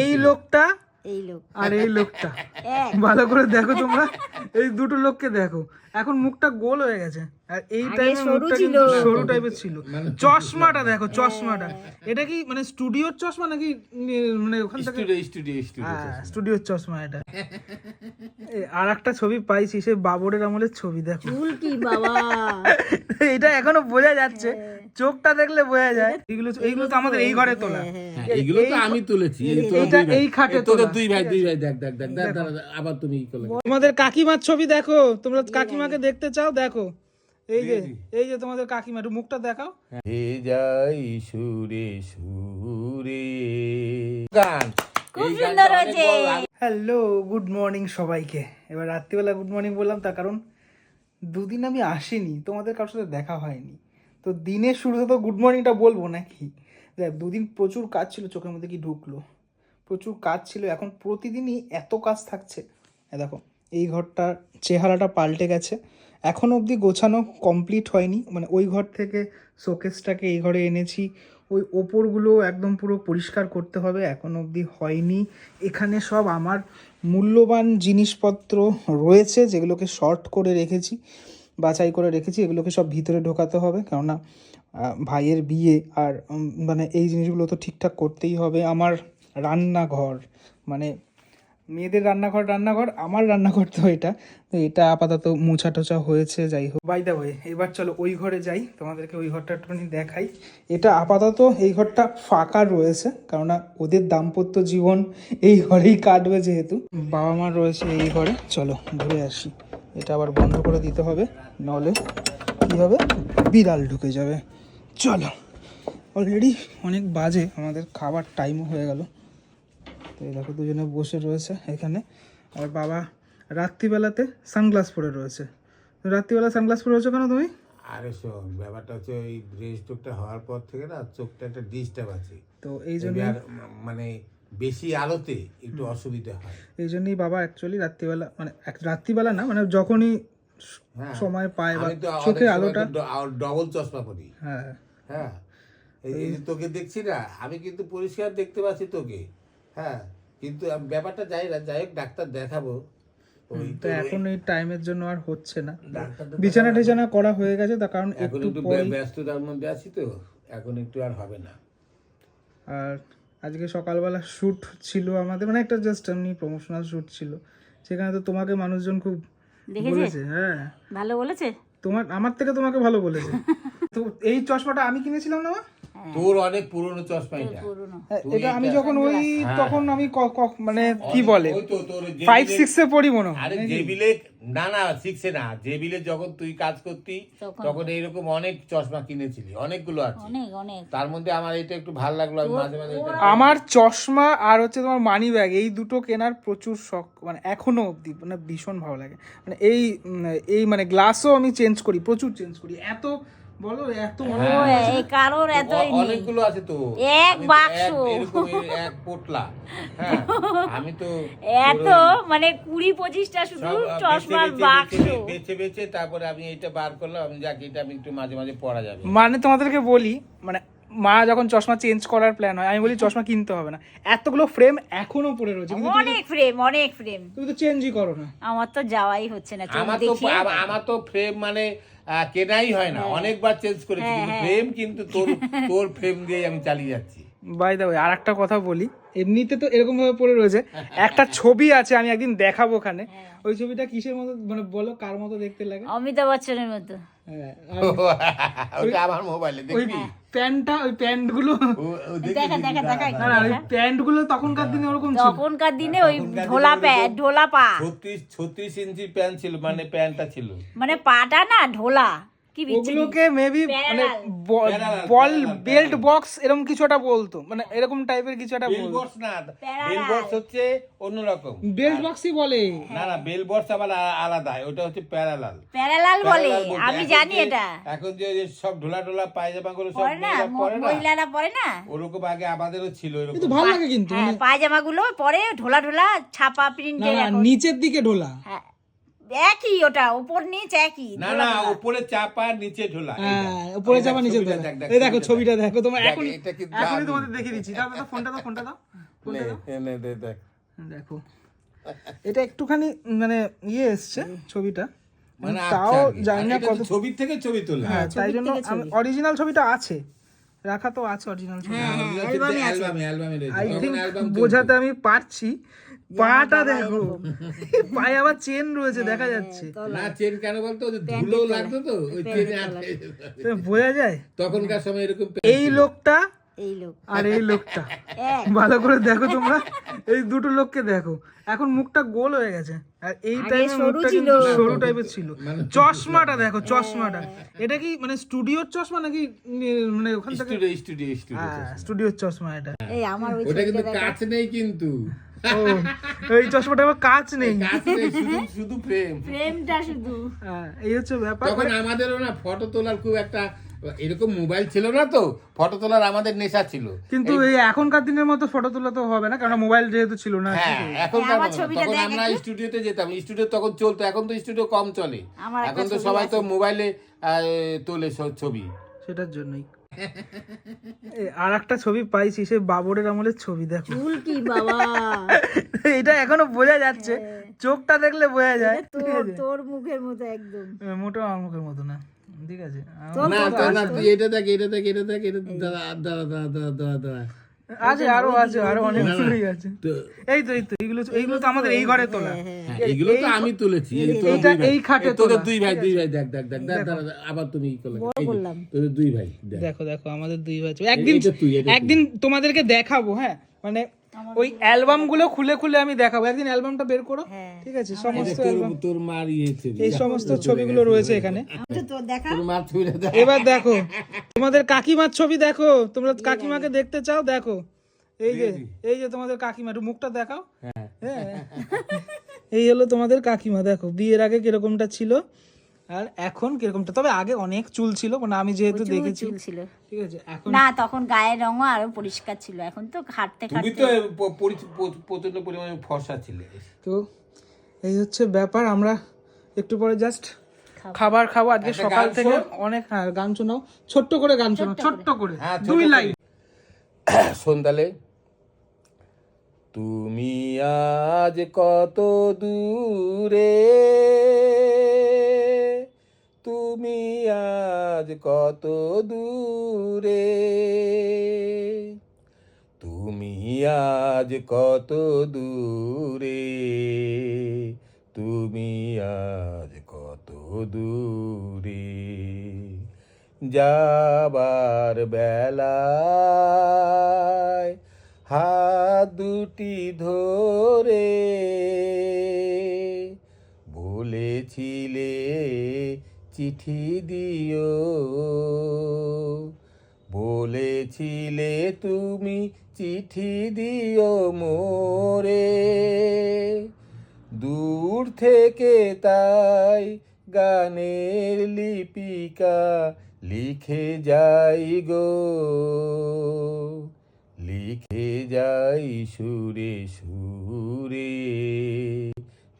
এই লোকটা এই লোক। আর এই লোকটা। ভালো করে দেখো তোমরা। এই দুটো লোককে দেখো। এখন মুখটা গোল হয়ে গেছে। আর এই সরু মুখটা। কিন্তু সরু টাইপের ছিল। চশমাটা দেখো চশমাটা। এটা কি মানে স্টুডিওর চশমা নাকি মানে ওখান থেকে? স্টুডিও স্টুডিও স্টুডিও হ্যাঁ স্টুডিওর চশমা এটা। আর একটা ছবি পাইছি সে বাবরের আমলের ছবি দেখো। চুল কি বাবা? এটা এখনও বোঝা যাচ্ছে। চোখটা দেখলে বোঝা যায়। এগুলো এইগুলো তো আমাদের এই ঘরে তোলা। হ্যাঁ, এগুলো তো আমি তুলেছি। এই এইটা এই খাটে তোদের তোলা। দুই ভাই দুই ভাই দেখ দেখ দেখ দেখ আবার তুমি ই করলে। তোমাদের কাকিমার ছবি দেখো। তোমরা কাকিমাকে দেখতে চাও? দেখো। এই যে এই যে তোমাদের কাকিমা একটু মুখটা দেখাও। হে যাই সুরে সুরে। গান। হ্যালো গুড মর্নিং সবাইকে। এবার রাত্রিবেলা গুড মর্নিং বললাম তার কারণ দুদিন আমি আসিনি। তোমাদের কারোর সাথে দেখা হয়নি। তো দিনের শুরুতে তো গুড মর্নিংটা বলব নাকি? দেখ, দুদিন প্রচুর কাজ ছিল, চোখের মধ্যে কি ঢুকলো? প্রচুর কাজ ছিল, এখন প্রতিদিনই এত কাজ থাকছে। দেখো, এই ঘরটার চেহারাটা পাল্টে গেছে। এখন অবধি গোছানো কমপ্লিট হয়নি। মানে ওই ঘর থেকে শোকেসটাকে এই ঘরে এনেছি। ওই ওপরগুলো একদম পুরো পরিষ্কার করতে হবে, এখন অবধি হয়নি। এখানে সব আমার মূল্যবান জিনিসপত্র রয়েছে, যেগুলোকে শর্ট করে রেখেছি। বাছাই করে রেখেছি, এগুলোকে সব ভিতরে ঢোকাতে হবে। কেননা ভাইয়ের বিয়ে আর মানে এই জিনিসগুলো তো ঠিকঠাক করতেই হবে। আমার রান্নাঘর মানে মেয়েদের রান্নাঘর রান্নাঘর, আমার রান্নাঘর তো এটা। তো এটা আপাতত মোছা টোছা হয়েছে, যাই হোক। বাই দা ওয়ে এবার চলো ওই ঘরে যাই। তোমাদেরকে ওই ঘরটা একটুখানি দেখাই। এটা আপাতত এই ঘরটা ফাঁকা রয়েছে, কেননা ওদের দাম্পত্য জীবন এই ঘরেই কাটবে যেহেতু। বাবা মা রয়েছে এই ঘরে। চলো ঘুরে আসি। এটা আবার বন্ধ করে দিতে হবে নাহলে কী হবে? বিড়াল ঢুকে যাবে। চলো অলরেডি অনেক বাজে আমাদের খাবার টাইমও হয়ে গেল। তো এই দেখো দুজনে বসে রয়েছে এখানে। আর বাবা রাত্রিবেলাতে সানগ্লাস পরে রয়েছে। রাত্রিবেলা সানগ্লাস পরে রয়েছে কেন তুমি? আরে শোন ব্যাপারটা হচ্ছে ওই ব্রেন স্ট্রোকটা হওয়ার পর থেকে না চোখটা একটা ডিস্টার্ব আছে। তো এই জন্য মানে বেশি আলোতে একটু অসুবিধা হয়। এই জন্যই বাবা অ্যাকচুয়ালি রাত্রিবেলা মানে রাত্রিবেলা না মানে যখনই হ্যাঁ। সময় পায় বা চোখে আলোটা ডবল চশমা পরি। হ্যাঁ। হ্যাঁ। এই যে তোকে দেখছি না আমি কিন্তু পরিষ্কার দেখতে পাচ্ছি তোকে। হ্যাঁ। কিন্তু ব্যাপারটা যাই না যাই হোক ডাক্তার দেখাবো। ওই তো এখন এই টাইমের জন্য আর হচ্ছে না। বিছানা টিছানা করা হয়ে গেছে তার কারণ একটু ব্যস্ততার মধ্যে আছি তো এখন একটু আর হবে না। আর আজকে সকালবেলা শ্যুট ছিল আমাদের মানে একটা জাস্ট এমনি প্রমোশনাল শ্যুট ছিল সেখানে তো তোমাকে মানুষজন খুব? বলেছে হ্যাঁ ভালো বলেছে তোমার আমার থেকে তোমাকে ভালো বলেছে তো এই চশমাটা আমি কিনেছিলাম না মা? তোর অনেক পুরনো চশমা এটা। হ্যাঁ, এটা আমি যখন ওই তখন আমি মানে কি বলে? ওই তো তোর ফাইভ সিক্স এ পড়ি মনে হয় আরে জেবিলে না না না। জেবিলে যখন তুই কাজ করতি তখন। এইরকম অনেক চশমা কিনেছিলি অনেকগুলো আছে। অনেক অনেক। তার মধ্যে আমার এটা একটু ভালো লাগল আমি মাঝে মাঝে আমার চশমা আর হচ্ছে তোমার মানি ব্যাগ এই দুটো কেনার প্রচুর শখ মানে এখনও অবধি মানে ভীষণ ভালো লাগে। মানে এই এই মানে গ্লাসও আমি চেঞ্জ করি প্রচুর চেঞ্জ করি। এত বলো এত এই কারোর এতই অনেকগুলো আছে তো। এক বাক্স। এক- এরকম এই এক পোটলা। হ্যাঁ আমি তো এত মানে কুড়ি পঁচিশটা শুধু চশমার বাক্স বেছে- বেছে- বেছে বেছে তারপরে আমি এটা বার করলাম আমি যাক এটা আমি একটু মাঝে মাঝে পড়া যাবে। মানে তোমাদেরকে বলি মানে মা যখন চশমা চেঞ্জ করার প্ল্যান হয় আমি বলি চশমা কিনতে হবে না। এতগুলো ফ্রেম এখনও পড়ে রয়েছে অনেক ফ্রেম অনেক ফ্রেম তুমি তো চেঞ্জই করো না। আমার তো যাওয়াই হচ্ছে না আমার তো আমার তো ফ্রেম মানে কেনাই হয় না। অনেকবার চেঞ্জ করেছি প্রেম কিন্তু ফ্রেম কিন্তু তোর তোর প্রেম দিয়ে আমি চালিয়ে যাচ্ছি। বাই দা আর একটা কথা বলি। এমনিতে তো এরকম ভাবে পড়ে রয়েছে। একটা ছবি আছে আমি একদিন দেখাবো ওখানে। ওই ছবিটা কিসের মতো মানে বলো কার মতো দেখতে লাগে? অমিতাভ বচ্চনের মতো। হ্যাঁ, আমার মোবাইলে দেখবি? প্যান্টটা ওই প্যান্ট দেখা দেখা দেখা না, প্যান্ট তখনকার দিনে ওরকম ছিল। তখনকার দিনে ওই ঢোলা দিনে পা ওরকম- ঢোলা পা। ছত্রিশ ছত্রিশ ইঞ্চি প্যান্ট ছিল মানে প্যান্টটা ছিল। মানে পাটা না ঢোলা। কি ওগুলোকে মেবি মানে বল বেল্ট বক্স এরকম কিছু একটা বলতো। মানে এরকম টাইপের কিছু একটা বেল বলতো। বক্স না. বেল বক্স হচ্ছে অন্যরকম। বেল্ট বক্সই বলে। না না বেল বক্স আবার আলাদা ওটা হচ্ছে প্যারালাল। প্যারালাল বলে। আমি জানি এটা। এখন যে সব ঢোলা ঢোলা পায়জামা গুলো সব পরে না পরে মহিলারা পরে না? ওরকম আগে আমাদেরও ছিল কিন্তু ভালো লাগে কিন্তু হ্যাঁ পায়জামা গুলো পরে ঢোলা ঢোলা ছাপা প্রিন্টের নিচের দিকে ঢোলা। হ্যাঁ। একই ওটা উপর নিচ একই না না। উপরে চাপা নিচে ঢোলা হ্যাঁ উপরে চাপা নিচে দেখ, এই দেখো ছবিটা দেখো। তোমার এখন এখনই তোমাদের দেখিয়ে দিচ্ছি। দাও দাও ফোনটা দাও ফোনটা দাও নে, নে, দে, দেখ। দেখো। এটা একটুখানি মানে ইয়ে এসছে ছবিটা। মানে তাও আচ্ছা, জানি না কত তো ছবির থেকে ছবি তোলা। হ্যাঁ তাই জন্য অরিজিনাল ছবিটা আছে। রাখা তো আছে অরিজিনাল ছবি। অ্যালবামে অ্যালবামে রয়েছে। আই তখন অ্যালবাম বোঝাতে আমি পারছি। পাটা দেখো। পায়ে আবার চেন রয়েছে দেখা যাচ্ছে। না চেন কেন বলতো? ধুলো লাগতো তো ওই চেনে বোঝা যায়? তখনকার সময় এরকম এই লোকটা এই লোক। আর এই লোকটা। ভালো করে দেখো তোমরা। এই দুটো লোককে দেখো। এখন মুখটা গোল হয়ে গেছে। আর এই টাইমে সরু মুখটা। কিন্তু সরু টাইপের ছিল। চশমাটা দেখো চশমাটা। এটা কি মানে স্টুডিওর চশমা নাকি মানে ওখান থেকে? স্টুডিও স্টুডিও স্টুডিও হ্যাঁ স্টুডিওর চশমা এটা। এই আমার ওটা কিন্তু কাজ নেই কিন্তু। ও এই চশমাটা আবার কাজ নেই। শুধু প্রেম প্রেমটা শুধু। হ্যাঁ, এই হচ্ছে ব্যাপার। তখন আমাদেরও না ফটো তোলার খুব একটা এরকম মোবাইল ছিল না তো ফটো তোলার আমাদের নেশা ছিল। কিন্তু এই এখনকার দিনের মতো ফটো তোলা তো হবে না কারণ মোবাইল যেহেতু ছিল না হ্যাঁ এখন হ্যাঁ, আমার তখন আমরা স্টুডিওতে যেতাম স্টুডিও তখন চলতো এখন তো স্টুডিও কম চলে। এখন তো সবাই তো মোবাইলে আহ, তোলে ছবি। সেটার জন্যই। আর একটা ছবি পাইছি সে বাবরের আমলের ছবি দেখো। চুল কি বাবা। এটা এখনও বোঝা যাচ্ছে। চোখটা দেখলে বোঝা যায়। তোর মুখের মতো একদম। মোটো আমার মুখের মতো না। ঠিক আছে? না না তুই এটা দেখ এটা দেখ এটা দেখ এটা দাঁড়া দাঁড়া দাঁড়া দাঁড়া দাঁড়া। আছে আরও আছে আরও অনেক ছবি আছে। এই তো এই তো এইগুলো এইগুলো তো আমাদের এই ঘরে তোলা। এইগুলো তো আমি তুলেছি এইটা এই খাটে তোদের দুই ভাই দুই ভাই দেখ দেখ দেখ দেখ আবার তুমি কি করলে। তোদের দুই ভাই দেখো। দেখো আমাদের দুই ভাই। একদিন। একদিন তোমাদেরকে দেখাবো হ্যাঁ? মানে ওই অ্যালবামগুলো খুলে খুলে আমি দেখাবো। একদিন অ্যালবামটা বের করো। ঠিক আছে সমস্ত তোর অ্যালবাম তোর মার এই সমস্ত ছবিগুলো রয়েছে এখানে। আমি তো দেখা তোর মার ছবিটা দেখ। এবার দেখো তোমাদের কাকিমার ছবি দেখো। তোমরা কাকিমাকে দেখতে চাও দেখো। এই যে এই যে তোমাদের কাকিমা একটু মুখটা দেখাও। হ্যাঁ। হ্যাঁ। এই হলো তোমাদের কাকিমা দেখো। বিয়ের আগে কিরকমটা ছিল? আর এখন কিরকমটা? তবে আগে অনেক চুল ছিল মানে আমি যেহেতু দেখেছি। চুল ছিল। ঠিক আছে এখন না তখন গায়ের রঙও আরও পরিষ্কার ছিল এখন তো খাটতে তুমি তো প্রচণ্ড পরিমাণে ফর্সা ছিলে। তো এই হচ্ছে ব্যাপার আমরা একটু পরে জাস্ট খাবার খাব। আজকে সকাল থেকে অনেক হ্যাঁ গান শোনাও। ছোট্ট করে গান শোনাও ছোট্ট করে। হ্যাঁ, দুই লাইন। সন্ধ্যালে তুমি আজ কত দূরে? তুমি আজ কত দূরে? তুমি আজ কত দূরে? তুমি আজ কত দূরে? যাবার বেলায় হাত দুটি ধরে বলেছিলে চিঠি দিও। বলেছিলে তুমি চিঠি দিও মোরে। দূর থেকে তাই গানের লিপিকা লিখে যাই গো। লিখে যাই সুরে সুরে।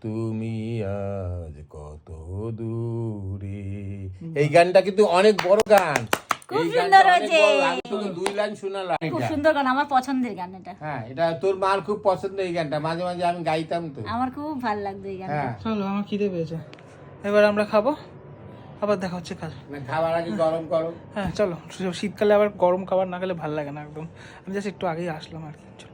তুমি আজ কত দূরে এই গানটা কিন্তু অনেক বড় গান। খুব সুন্দর হয়েছে। দুই লাইন শোনালাম খুব সুন্দর গান আমার পছন্দের গান এটা। হ্যাঁ এটা তোর মার খুব পছন্দ এই গানটা মাঝে মাঝে আমি গাইতাম তো। আমার খুব ভালো লাগতো এই গানটা। হ্যাঁ। চলো আমার খিদে পেয়েছে। এবার আমরা খাব আবার দেখা হচ্ছে কাল। খাবার আগে গরম করো। হ্যাঁ চলো শীতকালে আবার গরম খাবার না খেলে ভালো লাগে না একদম। আমি জাস্ট একটু আগেই আসলাম আর কি চলো।